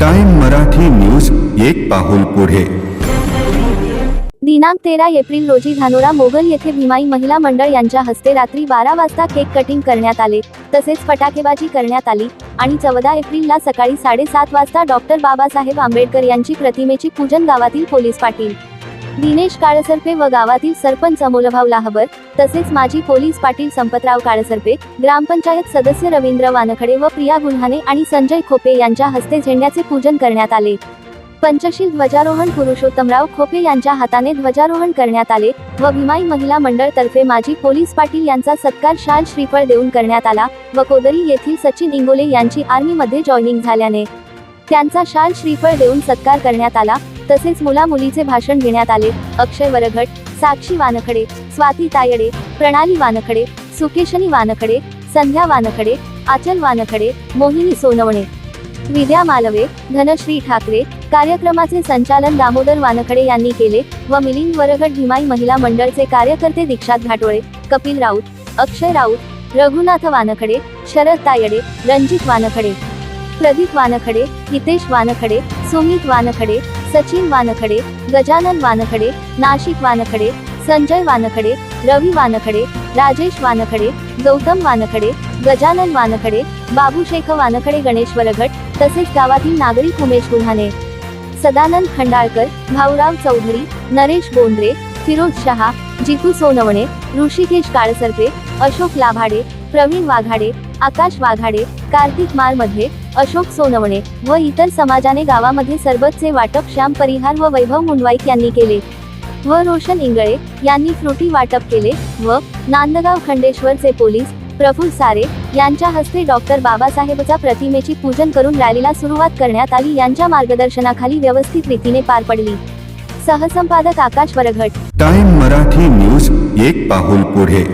Time Marathi news एक पाहुल पुढे. दिनांक तेरा एप्रिल रोजी धानोरा मोगल येथे भीमाई महिला मंडळ यांच्या हस्ते रात्री बारा वाजता केक कटिंग करण्यात आले. तसेच फटाकेबाजी करण्यात आली आणि चौदा एप्रिलला सकाळी साडेसात वाजता डॉक्टर बाबासाहेब आंबेडकर यांची प्रतिमेची पूजन गावातील पोलीस पाटील दिनेश काळसर्पे व गावातील सरपंच अमोलभाव लाहबर तसेच माजी पोलीस पाटील संपतराव काळसर्पे ग्रामपंचायत सदस्य रवींद्र वानखडे व प्रिया गुल्हाने आणि संजय खोपे यांच्या हस्ते झेंड्याचे पूजन करण्यात आले. पंचशील ध्वजारोहण पुरुषोत्तमराव खोपे यांच्या हाताने ध्वजारोहण करण्यात आले व भीमाई महिला मंडळ तर्फे माजी पोलीस पाटील यांचा सत्कार शाल श्रीफळ देऊन करण्यात आला व कोदरी येथील सचिन इंगोले यांची आर्मीमध्ये जॉईनिंग झाल्याने त्यांचा शाल श्रीफळ देऊन सत्कार करण्यात आला. तसेच मुला मुलीचे भाषण घेण्यात आले. अक्षय वरघट साक्षी वानखडे स्वाती तायडे प्रणाली वानखडे सुकेशनी वानखडे संध्या वानखडे आचल वानखडे मोहिनी सोनवणे. विद्या मालवे धनश्री ठाकरे कार्यक्रमाचे संचालन दामोदर वानखडे यांनी केले व मिलिंद वरघट भीमाई महिला मंडळचे कार्यकर्ते दीक्षात घाटोळे कपिल राऊत अक्षय राऊत रघुनाथ वानखडे शरद तायडे रणजित वानखडे. प्रदीप वानखडे हितेश वानखडे सुमित वानखडे सचिन वानखडे गजानन वानखडे नाशिक वानखडे संजय वानखडे रवी वानखडे राजेश वानखडे गौतम वानखडे गजानन वानखडे बाबू शेख वानखडे गणेश वरगट तसेच गावातील नागरिक उमेश गुल्हाने. सदानंद खंडाळकर भाऊराव चौधरी नरेश बोंद्रे फिरोज शहा जितू सोनवणे ऋषिकेश काळसरपे अशोक लाभाडे प्रवीण वाघाडे आकाश वाघाडे कार्तिक मालमध्ये अशोक सोनवणे व इतर समाजाने गावामध्ये सरबतचे वाटप श्याम परिहार व वैभव मुंडवाईक यांनी केले. व रोशन इंगळे यांनी फ्रुटी वाटप केले व नांदगाव खंडेश्वरचे पोलीस प्रफुल सारे यांच्या हस्ते डॉक्टर बाबासाहेबच्या प्रतिमेची पूजन करून रॅलीला सुरुवात करण्यात आली. यांच्या मार्गदर्शनाखाली व्यवस्थित रीतीने पार पडली. सहसंपादक आकाश वरघट. टाइम मराठी न्यूज एक पाहुल पुढे.